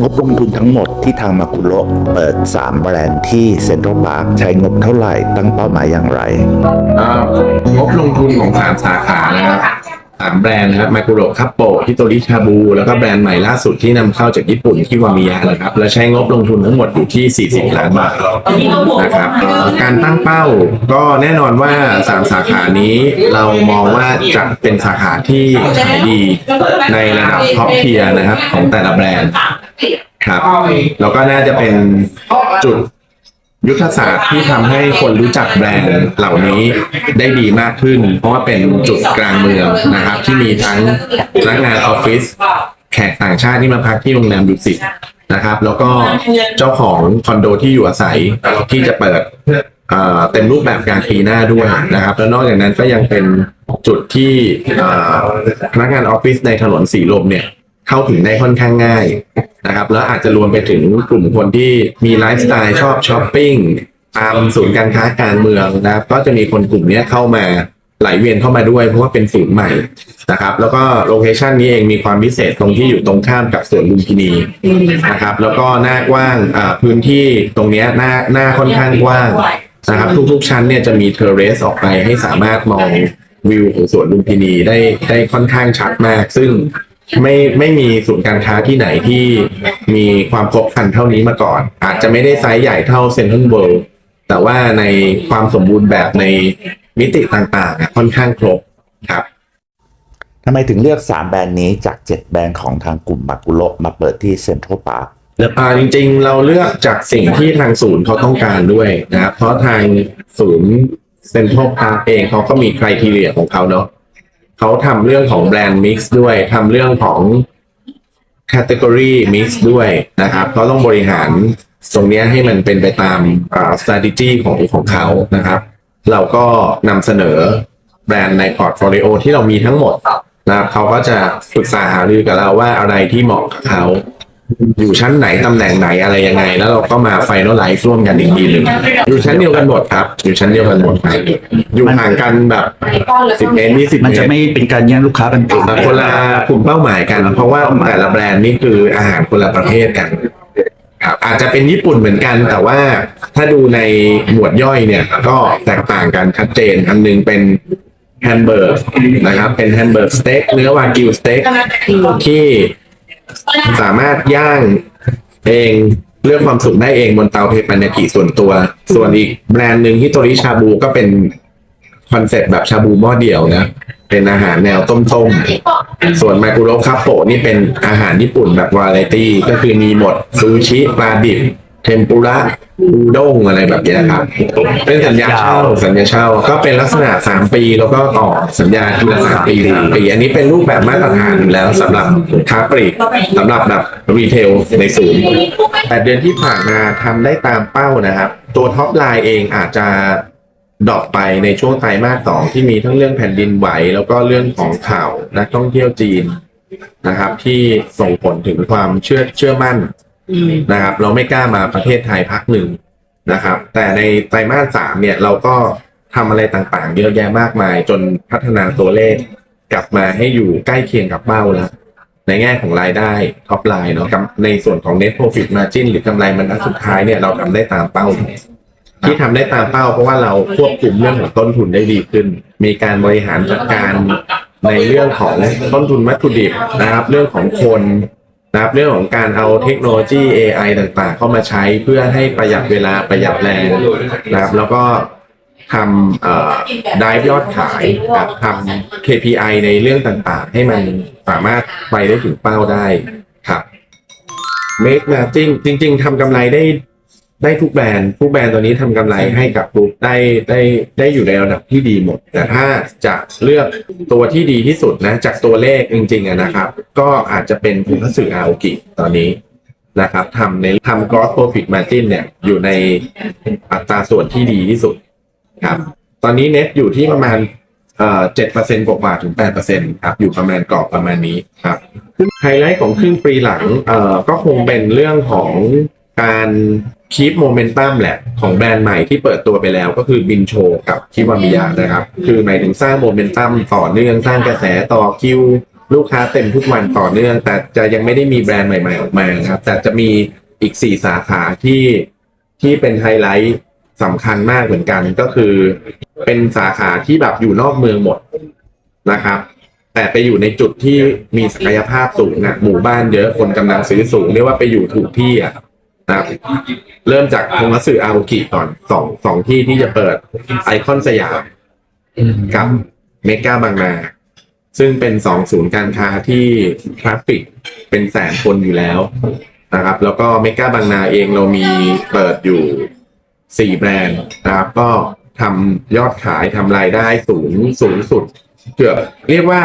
งบลงทุนทั้งหมดที่ทางมากุโระเปิด 3 แบรนด์ที่เซ็นทรัลพาร์คใช้งบเท่าไหร่ตั้งเป้าหมายอย่างไร งบลงทุนของสามสาขานะครับ สามแบรนด์นะครับมากุโรคัปโปฮิโตริชาบู แล้วก็แบรนด์ใหม่ล่าสุดที่นำเข้าจากญี่ปุ่นที่วามิยะนะครับ และใช้งบลงทุนทั้งหมดอยู่ที่ 40 ล้านบาทนะครับการตั้งเป้าก็แน่นอนว่าสามสาขานี้เรามองว่าจะเป็นสาขาที่ขายดีในระดับท็อปเทียนะครับของแต่ละแบรนด์ครับแล้วก็น่าจะเป็นจุด ยุทธศาสตร์ที่ทำให้คนรู้จักแบรนด์เหล่านี้ได้ดีมากขึ้น เพราะว่าเป็นจุดกลางเมืองนะครับ ที่มีทั้งพนักงานออฟฟิศแขกต่างชาติที่มาพักที่โรงแรมดุสิตนะครับ แล้วก็เจ้าของคอนโดที่อยู่อาศัยที่จะเปิดเต็มรูปแบบการปีหน้าด้วยนะครับ แล้วนอกจากนั้นก็ยังเป็นจุดที่พนักงานออฟฟิศในถนนสีลมเนี่ย เข้าถึงได้ค่อนข้างง่ายนะครับ แล้วอาจจะรวมไปถึงกลุ่มคนที่มีไลฟ์สไตล์ชอบช้อปปิ้งตามศูนย์การค้าการเมืองนะครับ ก็จะมีคนกลุ่มนี้เข้ามาไหลเวียนเข้ามาด้วยเพราะว่าเป็นศูนย์ใหม่นะครับ แล้วก็โลเคชันนี้เองมีความพิเศษตรงที่อยู่ตรงข้ามกับสวนลุมพินีนะครับ แล้วก็หน้ากว้างพื้นที่ตรงนี้หน้าหน้าค่อนข้างกว้างนะครับทุกๆชั้นเนี่ยจะมีเทอร์เรสออกไปให้สามารถมองวิวของสวนลุมพินีได้ได้ค่อนข้างชัดมาก ซึ่ง ไม่ไม่มีศูนย์การค้าที่ไหนที่มีความครบครันเท่านี้มาก่อน อาจจะไม่ได้ไซส์ใหญ่เท่าเซ็นทรัลเวิลด์แต่ว่าในความสมบูรณ์แบบในมิติต่างๆอะค่อนข้างครบครับทำไมถึงเลือก 3 แบรนด์นี้จาก 7 แบรนด์ของทางกลุ่มมากุโระมาเปิดที่เซ็นทรัลพาร์คอ่าจริงๆ เราเลือกจากสิ่งที่ทางศูนย์เขาต้องการด้วยนะครับเพราะทางศูนย์เซ็นทรัลพาร์คเองเขาก็มีคุณทีเรียของเขาเนาะ เขาทำเรื่องของแบรนด์มิกซ์ด้วยทำเรื่องของแคตตากรีมิกซ์ด้วยนะครับเขาต้องบริหารตรงนี้ให้มันเป็นไปตามอ่า strategy ของของเขานะครับ เราก็นำเสนอแบรนด์ในพอร์ตโฟลิโอที่เรามีทั้งหมดนะครับเขาก็จะปรึกษาหารือกับเราว่าอะไรที่เหมาะกับเขา อยู่ชั้นไหนตำแหน่งไหนอะไรยังไง แล้วเราก็มาไฟนอลไลฟ์ร่วมกันอีกทีหนึ่งอยู่ชั้นเดียวกันหมดครับ อยู่ชั้นเดียวกันหมดครับอยู่ห่างกันแบบสิบเมตรยี่สิบมันเมจะตรไม่เป็นการแย่งลูกค้ากันเองคนละกลุ่มเป้าหมายกัน เพราะว่าแต่ละแบรนด์นี่คืออาหารคนละประเภทกันครับอาจจะเป็นญี่ปุ่นเหมือนกัน แต่ว่าถ้าดูในหมวดย่อยเนี่ย ก็แตกต่างกันชัดเจนอันหนึงเป็นแฮมเบอร์กนะครับเป็นแฮมเบอร์กสเต็กเนื้อวากิวสเต็กที่ สามารถย่างเองเลือกความสุขได้เองบนเตาเทปันยากิส่วนตัว ส่วนอีกแบรนด์หนึ่งที่โตริชาบูก็เป็นคอนเซ็ปต์แบบชาบูหม้อเดียวนะ เป็นอาหารแนวต้มๆ ส่วนมากุโรคาโปะนี่เป็นอาหารญี่ปุ่นแบบวาไรตี้ ก็คือมีหมดซูชิปลาดิบ เทมปุระอูด้งอะไรแบบนี้ยครับ เป็นสัญญาเช่าสัญญาเช่า ก็เป็นลักษณะ3ปีแล้วก็ต่อสัญญาทีละสามปีสามปี อันนี้เป็นรูปแบบมาตรฐานอยู่แล้วสำหรับค้าปลีกสำหรับแบบรีเทลในศูนย์แปดเดือนที่ผ่านมาทำได้ตามเป้านะครับ ตัวท็อปไลน์เองอาจจะดรอปไปในช่วงไตรมาสสองที่มีทั้งเรื่องแผ่นดินไหว แล้วก็เรื่องของข่าวนักท่องเที่ยวจีนนะครับ ที่ส่งผลถึงความเชื่อเชื่อมั่น นะครับ เราไม่กล้ามาประเทศไทยพักหนึ่งนะครับ แต่ในไตรมาสสามเนี่ยเราก็ทำอะไรต่างๆ เยอะแยะมากมาย จนพัฒนาตัวเลขกลับมาให้อยู่ใกล้เคียงกับเป้าแล้ว ในแง่ของรายได้ท็อปไลน์เนาะในส่วนของ net profit margin หรือกำไรมันนัดสุดท้ายเนี่ยเราทำได้ตามเป้า ที่ทำได้ตามเป้า เพราะว่าเราควบคุมเรื่องของต้นทุนได้ดีขึ้น มีการบริหารจัดการในเรื่องของต้นทุนวัตถุดิบนะครับ เรื่องของคน นะครับเรื่องของการเอาเทคโนโลยี AI ต่างๆ เข้ามาใช้เพื่อให้ประหยัดเวลาประหยัดแรงนะครับแล้วก็ทำเอ่อได้ยอดขายนะครับทำ KPI ในเรื่องต่างๆ ให้มันสามารถไปได้ถึงเป้าได้ครับ Make margin จริง ๆทำกำไรได้ ได้ทุกแบรนด์ทุกแบรนด์ตัวนี้ทำกำไรให้กับกลุ่มได้ได้ได้อยู่ในระดับที่ดีหมด แต่ถ้าจะเลือกตัวที่ดีที่สุดนะ จากตัวเลขจริงๆอะนะครับ ก็อาจจะเป็นคุณพัสึอาโอกิตอนนี้นะครับทำในทำ gross profit margin เนี่ยอยู่ในอัตราส่วนที่ดีที่สุดครับตอนนี้เน็ตอยู่ที่ประมาณเอ่อเจ็ดเปอร์เซ็นต์กว่าๆถึงแปดเปอร์เซ็นต์ครับอยู่ประมาณกรอบประมาณนี้ครับไฮไลท์ของครึ่งปีหลังเอ่อก็คงเป็นเรื่องของ การคีปโมเมนตัมแหละของแบรนด์ใหม่ที่เปิดตัวไปแล้วก็คือบินโชกับคิวามิยะนะครับ คือหมายถึงสร้างโมเมนตัมต่อเนื่องสร้างกระแสต่อคิว ลูกค้าเต็มทุกวันต่อเนื่อง แต่จะยังไม่ได้มีแบรนด์ใหม่ ๆ ออกมาครับ แต่จะมีอีกสี่สาขาที่ที่เป็นไฮไลท์สำคัญมากเหมือนกันก็คือเป็นสาขาที่แบบอยู่นอกเมืองหมดนะครับ แต่ไปอยู่ในจุดที่มีศักยภาพสูงอะหมู่บ้านเยอะคนกำลังซื้อสูงเรียกว่าไปอยู่ถูกที่อะ นะครับเริ่มจากทงมัตสึอาโอกิก่อนสองสองที่ที่จะเปิดไอคอนสยามกับเมกาบางนา ซึ่งเป็นสองศูนย์การค้าที่ทราฟฟิกเป็นแสนคนอยู่แล้วนะครับ แล้วก็เมกาบางนาเองเรามีเปิดอยู่สี่แบรนด์นะครับก็ทำยอดขายทำรายได้สูงสูงสุด เกือบเรียกว่า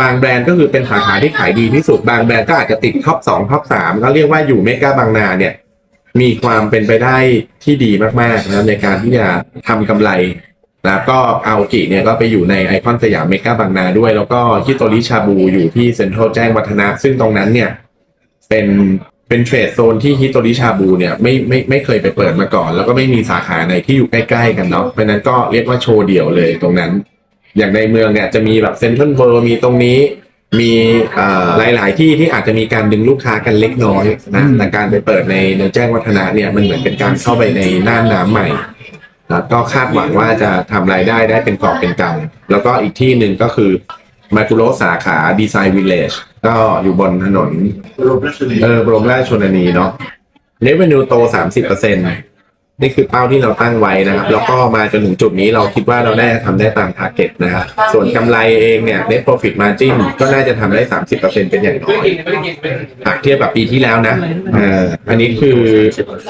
บางแบรนด์ก็คือเป็นสาขาที่ขายดีที่สุด บางแบรนด์ก็อาจจะติดท็อปสองท็อปสามก็เรียกว่าอยู่เมกาบางนาเนี่ย มีความเป็นไปได้ที่ดีมากๆนะครับในการที่จะทำกำไรแล้วก็เอากิเนี่ยก็ไปอยู่ในไอคอนสยามเมกาบางนาด้วย แล้วก็ฮิโตริชาบูอยู่ที่เซ็นทรัลแจ้งวัฒนะ ซึ่งตรงนั้นเนี่ย เป็นเป็นเทรดโซนที่ฮิโตริชาบูเนี่ยไม่ไม่ไม่เคยไปเปิดมาก่อน แล้วก็ไม่มีสาขาไหนที่อยู่ใกล้ ๆ กันเนาะเพราะนั้นก็เรียกว่าโชว์เดี่ยวเลยตรงนั้น อย่างในเมืองเนี่ยจะมีแบบเซ็นทรัลเวิลด์มีตรงนี้มีเอ่อหลาย ๆ ที่ที่อาจจะมีการดึงลูกค้ากันเล็กน้อยนะแต่การไปเปิดในในแจ้งวัฒนะเนี่ยมันเหมือนเป็นการเข้าไปในน่านน้ำใหม่แล้วก็คาดหวังว่าจะทำรายได้ได้เป็นกอบเป็นกำแล้วก็อีกที่หนึ่งก็คือมากุโรสาขาดีไซน์วิลเลจก็อยู่บนถนนเออบรมราชชนนีเนาะเนเวนูโต30เปอร์เซ็น นี่คือเป้าที่เราตั้งไว้นะครับ แล้วก็มาจนถึงจุดนี้เราคิดว่าเราได้ทำได้ตามทาร์เก็ตนะครับ ส่วนกำไรเองเนี่ย net profit margin ก็น่าจะทำได้ 30เปอร์เซ็นเป็นอย่างน้อยหากเทียบกับปีที่แล้วนะเอออันนี้คือ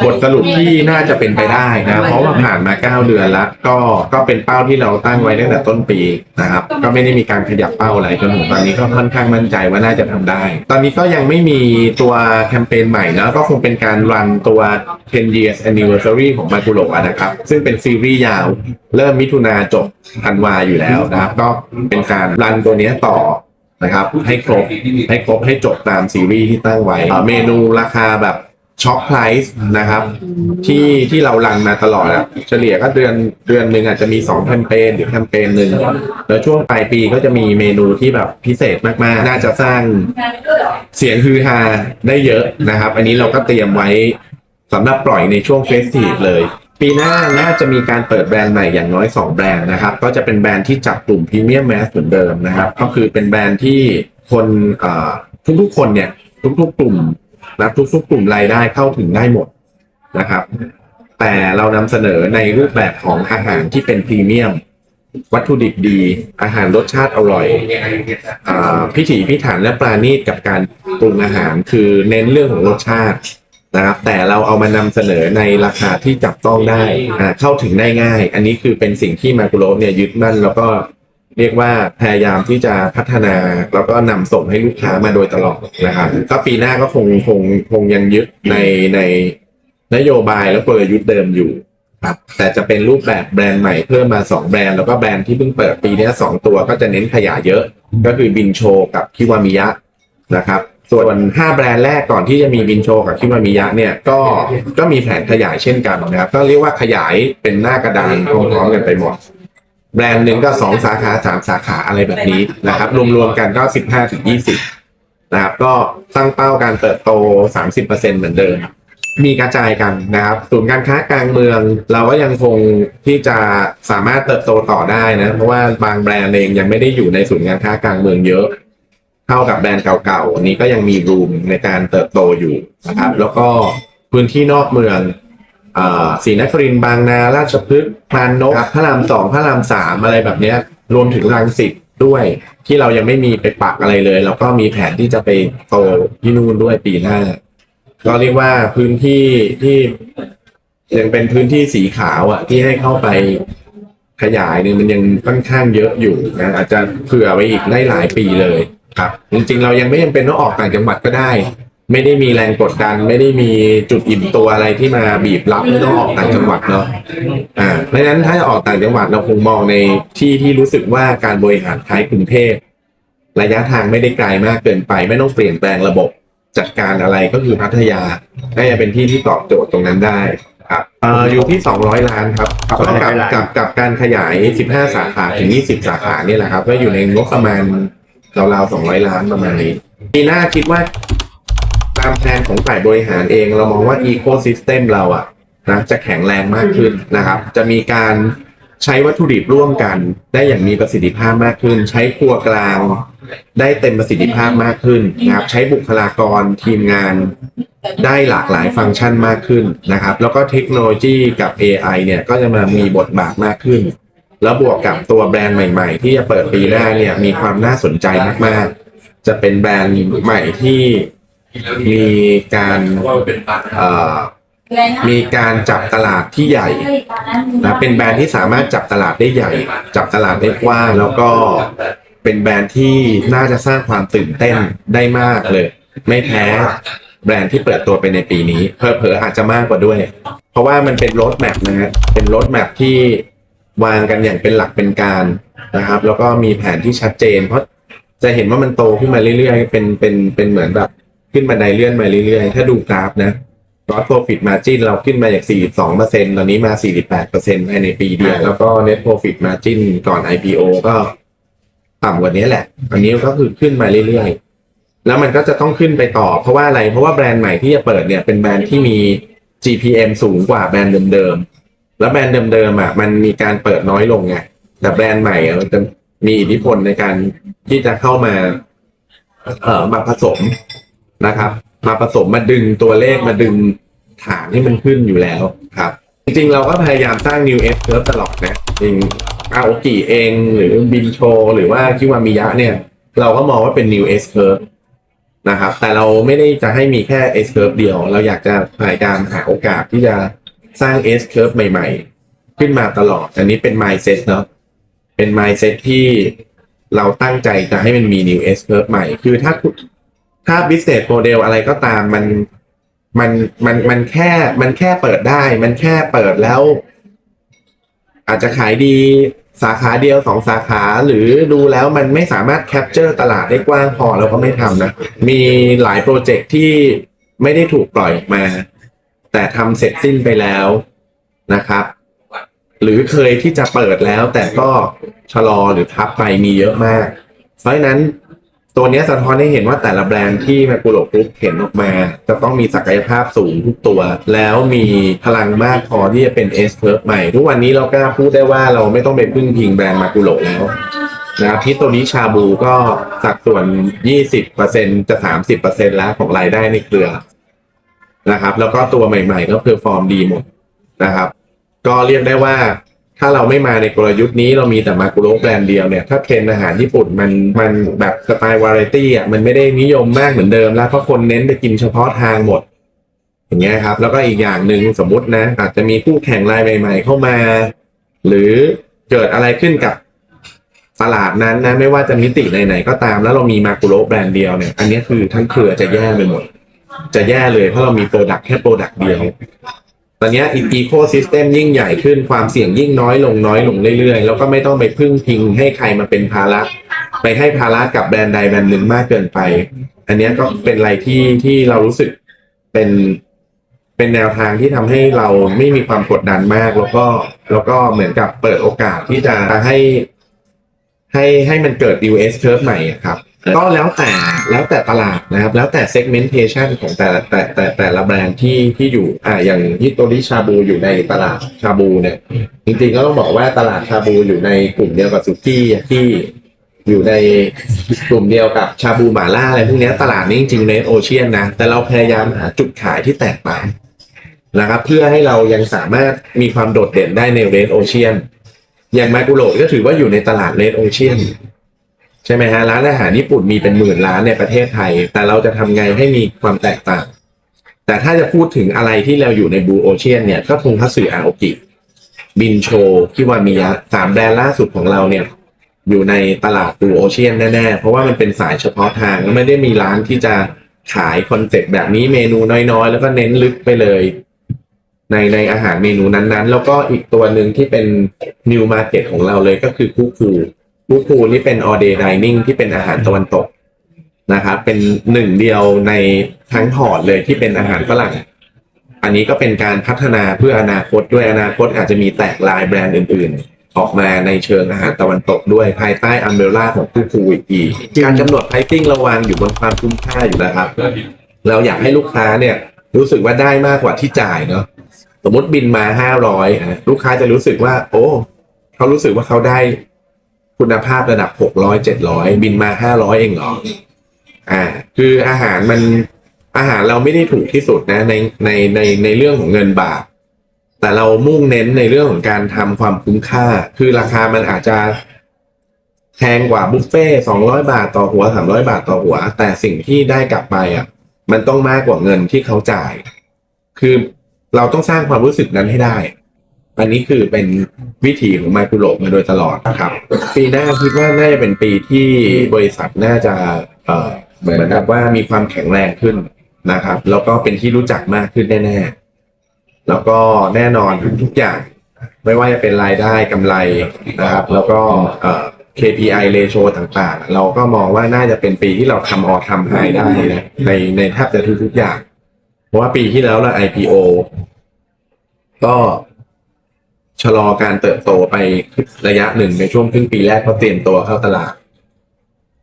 บทสรุปที่น่าจะเป็นไปได้นะ เพราะว่าผ่านมา 9 เดือนแล้วก็ก็เป็นเป้าที่เราตั้งไว้ตั้งแต่ต้นปีนะครับ ก็ไม่ได้มีการขยับเป้าอะไรจนถึงตอนนี้ก็ค่อนข้างมั่นใจว่าน่าจะทำได้ ตอนนี้ก็ยังไม่มีตัวแคมเปญใหม่นะก็คงเป็นการรันตัว 10 years anniversary ของมากุโระนะครับ ซึ่งเป็นซีรีส์ยาว เริ่มมิถุนาจบธันวาอยู่แล้วนะครับ ก็เป็นการรันตัวนี้ต่อนะครับ ให้ครบให้ครบให้จบตามซีรีส์ที่ตั้งไว้ เมนูราคาแบบช็อคไพรส์นะครับ ที่ที่เรารันมาตลอดอะเฉลี่ยก็เดือนเดือนหนึ่งอาจจะมี2แคมเปญหรือแคมเปญหนึ่งแล้วช่วงปลายปีก็จะมีเมนูที่แบบพิเศษมากๆ น่าจะสร้างเสียงฮือฮาได้เยอะนะครับ อันนี้เราก็เตรียมไว้ สำหรับปล่อยในช่วงเฟสทีฟเลย ปีหน้าน่าจะมีการเปิดแบรนด์ใหม่อย่างน้อย 2 แบรนด์นะครับ ก็จะเป็นแบรนด์ที่จับกลุ่มพรีเมียมแมสเหมือนเดิมนะครับ ก็คือเป็นแบรนด์ที่คนทุกๆคนเนี่ย ทุกๆกลุ่มนะทุกๆกลุ่มรายได้เข้าถึงได้หมดนะครับ แต่เรานำเสนอในรูปแบบของอาหารที่เป็นพรีเมียม วัตถุดิบดี อาหารรสชาติอร่อยอพิถีพิถันและปราณีตกับการปรุงอาหารคือเน้นเรื่องของรสชาติ นะครับแต่เราเอามานำเสนอในราคาที่จับต้องได้อ่าเข้าถึงได้ง่าย อันนี้คือเป็นสิ่งที่มากุโรเนี่ยยึดมั่นแล้วก็เรียกว่าพยายามที่จะพัฒนาแล้วก็นำส่งให้ลูกค้ามาโดยตลอดนะครับก็ปีหน้าก็คงคงคงยังยึดในในนโยบายและกลยุทธ์เดิมอยู่ครับแต่จะเป็นรูปแบบแบรนด์ใหม่เพิ่มมา2แบรนด์แล้วก็แบรนด์ที่เพิ่งเปิดปีเนี้ยสองตัวก็จะเน้นขยายเยอะ ก็คือบินโชกับคิวามิยะนะครับ ส่วน 5 แบรนด์แรกก่อนที่จะมีบินโชกับคิวามิยะเนี่ยก็ก็มีแผนขยายเช่นกันนะครับ ก็เรียกว่าขยายเป็นหน้ากระดานพร้อมๆกันไปหมด แบรนด์หนึ่งก็ 2 สาขา 3 สาขาอะไรแบบนี้นะครับ รวมๆกันก็ 15ถึง20 นะครับ ก็ตั้งเป้าการเติบโต 30%เหมือนเดิม มีกระจายกันนะครับศูนย์การค้ากลางเมือง เราก็ยังคงที่จะสามารถเติบโตต่อได้นะเพราะว่าบางแบรนด์เองยังไม่ได้อยู่ในศูนย์การค้ากลางเมืองเยอะ เท่ากับแบรนด์เก่าๆอันนี้ก็ยังมีรูมในการเติบโตอยู่นะครับ แล้วก็พื้นที่นอกเมืองอ่าศรีนครินทร์บางนา ราชพฤกษ์พลานนกพระรามสองพระรามสามอะไรแบบเนี้ย รวมถึงรังสิตด้วย ที่เรายังไม่มีไปปักอะไรเลย แล้วก็มีแผนที่จะไปโตที่นู่นด้วยปีหน้า ก็เรียกว่าพื้นที่ที่ยังเป็นพื้นที่สีขาวอะ ที่ให้เข้าไปขยายเนี่ยมันยังค่อนข้างเยอะอยู่นะอาจจะเผื่อไว้อีกได้หลายปีเลย ครับ จริงๆ เรายังไม่จำเป็นต้องออกต่างจังหวัดก็ได้ ไม่ได้มีแรงกดดัน ไม่ได้มีจุดอิ่มตัวอะไรที่มาบีบรับให้ต้องออกต่างจังหวัดเนาะอ่าเพราะฉะนั้นถ้าจะออกต่างจังหวัดเราคงมองในที่ที่รู้สึกว่าการบริหารคล้ายกรุงเทพระยะทางไม่ได้ไกลมากเกินไป ไม่ต้องเปลี่ยนแปลงระบบจัดการอะไรก็คือพัทยาน่าจะเป็นที่ที่ตอบโจทย์ตรงนั้นได้ครับเอ่ออยู่ที่ 200 ล้านครับกับกับกับกับการขยาย 15 สาขาถึง 20 สาขาเนี่ยแหละครับก็อยู่ในงบประมาณ ราวๆสองร้อยล้านประมาณนี้ปีหน้าคิดว่า ตามแผนของฝ่ายบริหารเองเรามองว่าอีโค y ิสเต็มเราอะนะจะแข็งแรงมากขึ้นนะครับ จะมีการใช้วัตถุดิบร่วมกันได้อย่างมีประสิทธิภาพมากขึ้น ใช้ครัวกลาง ได้เต็มประสิทธิภาพมากขึ้นนะครับ ใช้บุคลากรทีมงานได้หลากหลายฟังก์ชันมากขึ้นนะครับ แล้วก็เทคโนโลยีกับ AI เนี่ยก็จะมามีบทบาทมากขึ้น แล้วบวกกับตัวแบรนด์ใหม่ ๆ ที่จะเปิดปีหน้าเนี่ยมีความน่าสนใจมากๆ จะเป็นแบรนด์ใหม่ที่มีการมีการจับตลาดที่ใหญ่นะเป็นแบรนด์ที่สามารถจับตลาดได้ใหญ่ จับตลาดได้กว้างแล้วก็เป็นแบรนด์ที่น่าจะสร้างความตื่นเต้นได้มากเลย ไม่แพ้แบรนด์ที่เปิดตัวไปในปีนี้เพอเพออาจจะมากกว่าด้วย เพราะว่ามันเป็นรถแมพนะฮะเป็นรถแมพที่ วางกันอย่างเป็นหลักเป็นการนะครับ แล้วก็มีแผนที่ชัดเจน เพราะจะเห็นว่ามันโตขึ้นมาเรื่อยๆ เป็นเป็นเป็นเหมือนแบบขึ้นบันไดเลื่อนมาเรื่อยๆ ถ้าดูกราฟนะ gross profit margin เราขึ้นมาจาก 42%ตอนนี้มา 48%ภายในปีเดียวแล้วก็ net profit margin ก่อน IPO ก็ต่ำกว่านี้แหละ อันนี้ก็คือขึ้นมาเรื่อยๆ แล้วมันก็จะต้องขึ้นไปต่อ เพราะว่าอะไร เพราะว่าแบรนด์ใหม่ที่จะเปิดเนี่ยเป็นแบรนด์ที่มี GPM สูงกว่าแบรนด์เดิมๆ แล้วแบรนด์เดิมๆอะมันมีการเปิดน้อยลงไงแต่แบรนด์ใหม่อะมันจะมีอิทธิพลในการที่จะเข้ามา เอ่อมาผสมนะครับ มาผสมมาดึงตัวเลขมาดึงฐานให้มันขึ้นอยู่แล้วครับ จริงๆ เราก็พยายามสร้าง new S curve ตลอดนะจริงอาโอกิเองหรือบินโชหรือว่าคิวามิยะเนี่ย เราก็มองว่าเป็น new S curve นะครับ แต่เราไม่ได้จะให้มีแค่ S curve เดียว เราอยากจะพยายามหาโอกาสที่จะ สร้าง S curve ใหม่ ๆ ขึ้นมาตลอด อันนี้เป็น mindset เนาะเป็น mindset ที่เราตั้งใจจะให้มันมี new S curve ใหม่ คือถ้าถ้า business model อะไรก็ตามมันมันมันมันแค่มันแค่เปิดได้ มันแค่เปิดแล้ว อาจจะขายดีสาขาเดียวสองสาขาหรือดูแล้วมันไม่สามารถแคปเจอร์ตลาดได้กว้างพอเราก็ไม่ทำนะ มีหลายโปรเจกต์ที่ไม่ได้ถูกปล่อยมา แต่ทำเสร็จสิ้นไปแล้วนะครับ หรือเคยที่จะเปิดแล้ว แต่ก็ชะลอหรือพับไปมีเยอะมาก เพราะฉะนั้นตัวนี้สะท้อนให้เห็นว่าแต่ละแบรนด์ที่แมคกูโรกรุ๊ปเห็นออกมา จะต้องมีศักยภาพสูงทุกตัว แล้วมีพลังมากพอที่จะเป็น S curve ใหม่ ทุกวันนี้เรากล้าพูดได้ว่าเราไม่ต้องไปพึ่งพิงแบรนด์มากุโรแล้วนะครับที่ตัวนี้ชาบูก็สัดส่วน 20%จะ 30%แล้วของรายได้ในเครือ นะครับ แล้วก็ตัวใหม่ๆ ก็เพอร์ฟอร์มดีหมดนะครับ ก็เรียกได้ว่าถ้าเราไม่มาในกลยุทธ์นี้เรามีแต่มากุโรแบรนด์เดียวเนี่ยถ้าเทรนอาหารญี่ปุ่นมันมันแบบสไตล์วาไรตี้อะมันไม่ได้นิยมมากเหมือนเดิมแล้วเพราะคนเน้นไปกินเฉพาะทางหมด อย่างเงี้ยครับ แล้วก็อีกอย่างหนึ่งสมมตินะ อาจจะมีคู่แข่งรายใหม่ ๆ เข้ามา หรือเกิดอะไรขึ้นกับตลาดนั้นนะไม่ว่าจะมิติไหนๆก็ตามแล้วเรามีมากุโรแบรนด์เดียวเนี่ยอันนี้คือทั้งเครือจะแย่ไปหมด จะแย่เลยเพราะเรามีโปรดักต์แค่โปรดักต์เดียว ตอนนี้อีโคซิสเต็มยิ่งใหญ่ขึ้นความเสี่ยงยิ่งน้อยลงน้อยลงเรื่อยๆ แล้วก็ไม่ต้องไปพึ่งพิงให้ใครมาเป็นภาระไปให้ภาระกับแบรนด์ใดแบรนด์หนึ่งมากเกินไป อันนี้ก็เป็นอะไรที่ที่เรารู้สึกเป็นเป็นแนวทางที่ทำให้เราไม่มีความกดดันมาก แล้วก็แล้วก็เหมือนกับเปิดโอกาสที่จะให้ให้ให้มันเกิด US curve ใหม่ครับ ก็แล้วแต่แล้วแต่ตลาดนะครับ แล้วแต่ segmentation ของแต่แต่แต่แต่ละแบรนด์ที่ที่อยู่อ่าอย่างฮิโตริชาบูอยู่ในตลาดชาบูเนี่ย จริงๆก็ต้องบอกว่าตลาดชาบูอยู่ในกลุ่มเดียวกับสุกี้ที่อยู่ในกลุ่มเดียวกับชาบูหม่าล่าอะไรพวกนี้ตลาดนี้จริงๆในโอเชียนนะ แต่เราพยายามหาจุดขายที่แตกต่างนะครับ เพื่อให้เรายังสามารถมีความโดดเด่นได้ในเรดโอเชียนอย่างมากุโรก็ถือว่าอยู่ในตลาดเลดโอเชียน ใช่ไหมฮะร้านอาหารญี่ปุ่นมีเป็นหมื่นร้านในประเทศไทย แต่เราจะทำไงให้มีความแตกต่าง แต่ถ้าจะพูดถึงอะไรที่เราอยู่ในบูโอเชียนเนี่ยก็คงทัสึอาโอกิบินโชคิวามิยะสามแบรนด์ล่าสุดของเราเนี่ยอยู่ในตลาดบูโอเชียนแน่ๆ เพราะว่ามันเป็นสายเฉพาะทางไม่ได้มีร้านที่จะขายคอนเซ็ปต์แบบนี้เมนูน้อยๆ แล้วก็เน้นลึกไปเลย ในในอาหารเมนูนั้นๆ แล้วก็อีกตัวหนึ่งที่เป็น New Market ของเราเลยก็คือคุกคู คุกคูนี่เป็น all day dining ที่เป็นอาหารตะวันตกนะครับ เป็นหนึ่งเดียวในทั้งพอร์ตเลยที่เป็นอาหารฝรั่ง อันนี้ก็เป็นการพัฒนาเพื่ออนาคตด้วยอนาคตอาจจะมีแตกลายแบรนด์อื่น ๆ ออกมาในเชิงอาหารตะวันตกด้วยภายใต้อัมเบล่าของผู้คูอีกทีการกำหนดไพรซิ่งระวางอยู่บนความคุ้มค่าอยู่แล้วครับ เราอยากให้ลูกค้าเนี่ยรู้สึกว่าได้มากกว่าที่จ่ายเนาะสมมติบินมาห้าร้อยลูกค้าจะรู้สึกว่า โอ้ เขารู้สึกว่าเขาได้ คุณภาพระดับหกร้อยเจ็ดร้อยบินมาห้าร้อยเองเหรออ่า คืออาหารมันอาหารเราไม่ได้ถูกที่สุดนะในในในในเรื่องของเงินบาท แต่เรามุ่งเน้นในเรื่องของการทำความคุ้มค่า คือราคามันอาจจะแพงกว่าบุฟเฟ่สองร้อยบาทต่อหัวสามร้อยบาทต่อหัว แต่สิ่งที่ได้กลับไปอะ มันต้องมากกว่าเงินที่เขาจ่าย คือเราต้องสร้างความรู้สึกนั้นให้ได้ อันนี้คือเป็นวิธีของไมคุโรมาโดยตลอดนะครับ ปีหน้าคิดว่าน่าจะเป็นปีที่บริษัทน่าจะเอ่อเหมือนกับว่ามีความแข็งแรงขึ้นนะครับ แล้วก็เป็นที่รู้จักมากขึ้นแน่ๆแล้วก็แน่นอนทุกๆอย่าง ไม่ว่าจะเป็นรายได้กำไรนะครับ แล้วก็เอ่อ KPI ratio ต่างๆ เราก็มองว่าน่าจะเป็นปีที่เราทำออทำไฮได้นะในในแทบจะทุกๆอย่าง เพราะว่าปีที่แล้วเรา IPO ก็ ชะลอการเติบโตไประยะหนึ่งในช่วงครึ่งปีแรกเพราะเตรียมตัวเข้าตลาด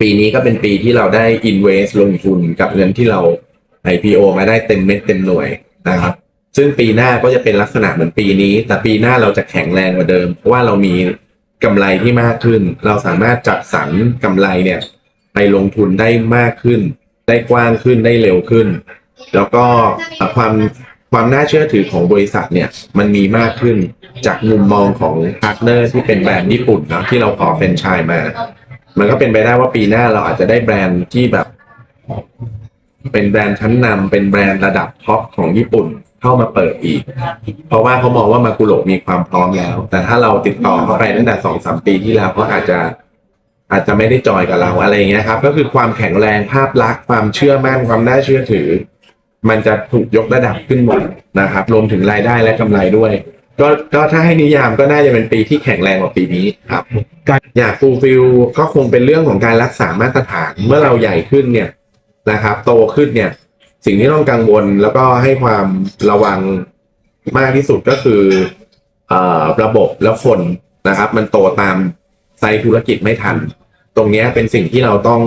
ปีนี้ก็เป็นปีที่เราได้ invest ลงทุนกับเงินที่เรา IPO มาได้เต็มเม็ดเต็มหน่วยนะครับ ซึ่งปีหน้าก็จะเป็นลักษณะเหมือนปีนี้ แต่ปีหน้าเราจะแข็งแรงกว่าเดิม เพราะว่าเรามีกำไรที่มากขึ้น เราสามารถจัดสรรกำไรเนี่ย ไปลงทุนได้มากขึ้น ได้กว้างขึ้นได้เร็วขึ้น แล้วก็ความ ความน่าเชื่อถือของบริษัทเนี่ยมันมีมากขึ้นจากมุมมองของพาร์ทเนอร์ที่เป็นแบรนด์ญี่ปุ่นนะที่เราขอแฟรนไชส์มา มันก็เป็นไปได้ว่าปีหน้าเราอาจจะได้แบรนด์ที่แบบ เป็นแบรนด์ชั้นนำเป็นแบรนด์ระดับท็อปของญี่ปุ่นเข้ามาเปิดอีก เพราะว่าเขามองว่ามากุโรมีความพร้อมแล้ว แต่ถ้าเราติดต่อเขาไปตั้งแต่สองสามปีที่แล้วเขาอาจจะอาจจะไม่ได้จอยกับเราอะไรอย่างเงี้ยครับ ก็คือความแข็งแรงภาพลักษณ์ความเชื่อมั่นความน่าเชื่อถือ มันจะถูกยกระดับขึ้นหมดนะครับรวมถึงรายได้และกำไรด้วย ก็ก็ถ้าให้นิยามก็น่าจะเป็นปีที่แข็งแรงกว่าปีนี้ครับอยากฟูลฟิลก็คงเป็นเรื่องของการรักษามาตรฐานเมื่อเราใหญ่ขึ้นเนี่ยนะครับ โตขึ้นเนี่ย สิ่งที่ต้องกังวลแล้วก็ให้ความระวังมากที่สุดก็คือเอ่อระบบและคนนะครับ มันโตตามไซต์ธุรกิจไม่ทัน ตรงนี้เป็นสิ่งที่เราต้อง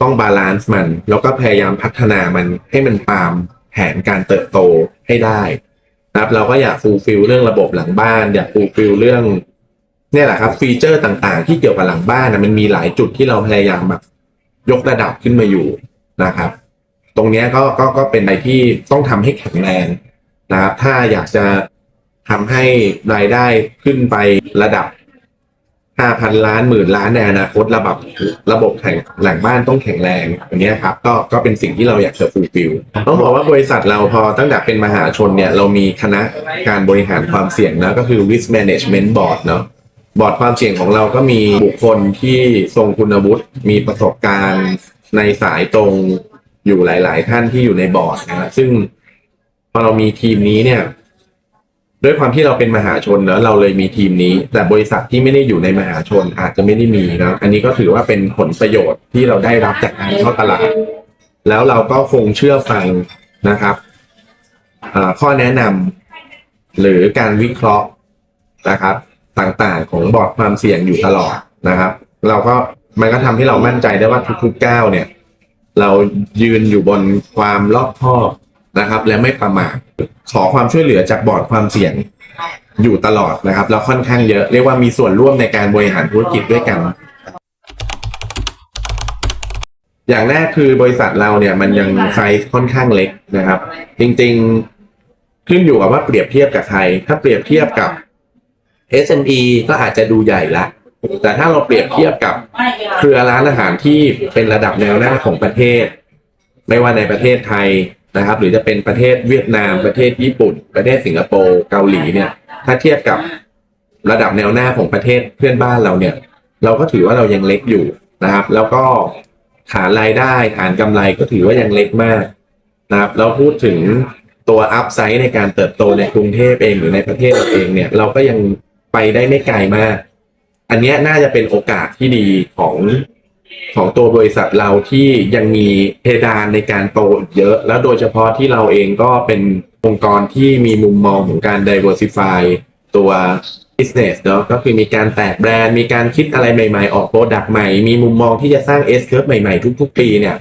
ต้องบาลานซ์มัน แล้วก็พยายามพัฒนามันให้มันตามแผนการเติบโตให้ได้นะครับเราก็อยากฟูลฟิลเรื่องระบบหลังบ้าน อยากฟูลฟิลเรื่องเนี่ยแหละครับ ฟีเจอร์ต่างๆ ที่เกี่ยวกับหลังบ้านนะมันมีหลายจุดที่เราพยายามแบบยกระดับขึ้นมาอยู่นะครับ ตรงนี้ก็ก็ก็เป็นอะไรที่ต้องทำให้แข็งแรงนะครับ ถ้าอยากจะทำให้รายได้ขึ้นไประดับ 5,000ล้านหมื่นล้านในอนาคตระบบระบบแข่งหลังบ้านต้องแข็งแรงอันนี้ครับก็ก็เป็นสิ่งที่เราอยากจะฟูลฟิลต้องบอกว่าบริษัทเราพอตั้งแต่เป็นมหาชนเนี่ยเรามีคณะการบริหารความเสี่ยงนะก็คือ risk management board เนาะบอร์ดความเสี่ยงของเราก็มีบุคคลที่ทรงคุณวุฒิมีประสบการณ์ในสายตรงอยู่หลาย ๆ ท่านที่อยู่ในบอร์ดนะซึ่งพอเรามีทีมนี้เนี่ย ด้วยความที่เราเป็นมหาชนเนอะเราเลยมีทีมนี้ แต่บริษัทที่ไม่ได้อยู่ในมหาชนอาจจะไม่ได้มีนะอันนี้ก็ถือว่าเป็นผลประโยชน์ที่เราได้รับจากการเข้าตลาด แล้วเราก็คงเชื่อฟังนะครับข้อแนะนำหรือการวิเคราะห์นะครับ ต่างๆของบอร์ดความเสี่ยงอยู่ตลอดนะครับ เราก็มันก็ทำให้เรามั่นใจได้ว่าทุกๆก้าวเนี่ย เรายืนอยู่บนความรอบคอบ นะครับ และไม่ประมาทขอความช่วยเหลือจากบอร์ดความเสี่ยงอยู่ตลอดนะครับเราค่อนข้างเยอะเรียกว่ามีส่วนร่วมในการบริหารธุรกิจด้วยกัน อย่างแรกคือบริษัทเราเนี่ยมันยังไซส์ค่อนข้างเล็กนะครับ จริงๆขึ้นอยู่กับว่าเปรียบเทียบกับใคร ถ้าเปรียบเทียบกับ SME ก็อาจจะดูใหญ่ละแต่ถ้าเราเปรียบเทียบกับเครือร้านอาหารที่เป็นระดับแนวหน้าของประเทศ ไม่ว่าในประเทศไทย นะครับ หรือจะเป็นประเทศเวียดนามประเทศญี่ปุ่น ประเทศสิงคโปร์เกาหลีเนี่ย ถ้าเทียบกับระดับแนวหน้าของประเทศเพื่อนบ้านเราเนี่ย เราก็ถือว่าเรายังเล็กอยู่นะครับ แล้วก็ฐานรายได้ฐานกำไรก็ถือว่ายังเล็กมากนะครับแล้วพูดถึงตัวอัพไซด์ในการเติบโตในกรุงเทพเองหรือในประเทศเราเองเนี่ย เราก็ยังไปได้ไม่ไกลมาก อันเนี้ยน่าจะเป็นโอกาสที่ดีของ ของตัวบริษัทเราที่ยังมีเพดานในการโตเยอะ แล้วโดยเฉพาะที่เราเองก็เป็นองค์กรที่มีมุมมองของการ diversify ตัว business เนาะก็คือมีการแตกแบรนด์ มีการคิดอะไรใหม่ ๆ ออกโปรดักต์ใหม่ มีมุมมองที่จะสร้าง S curve ใหม่ๆ ทุก ๆ ปีเนี่ย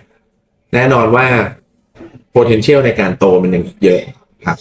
แน่นอนว่า potential ในการโตมันยังอีกเยอะครับ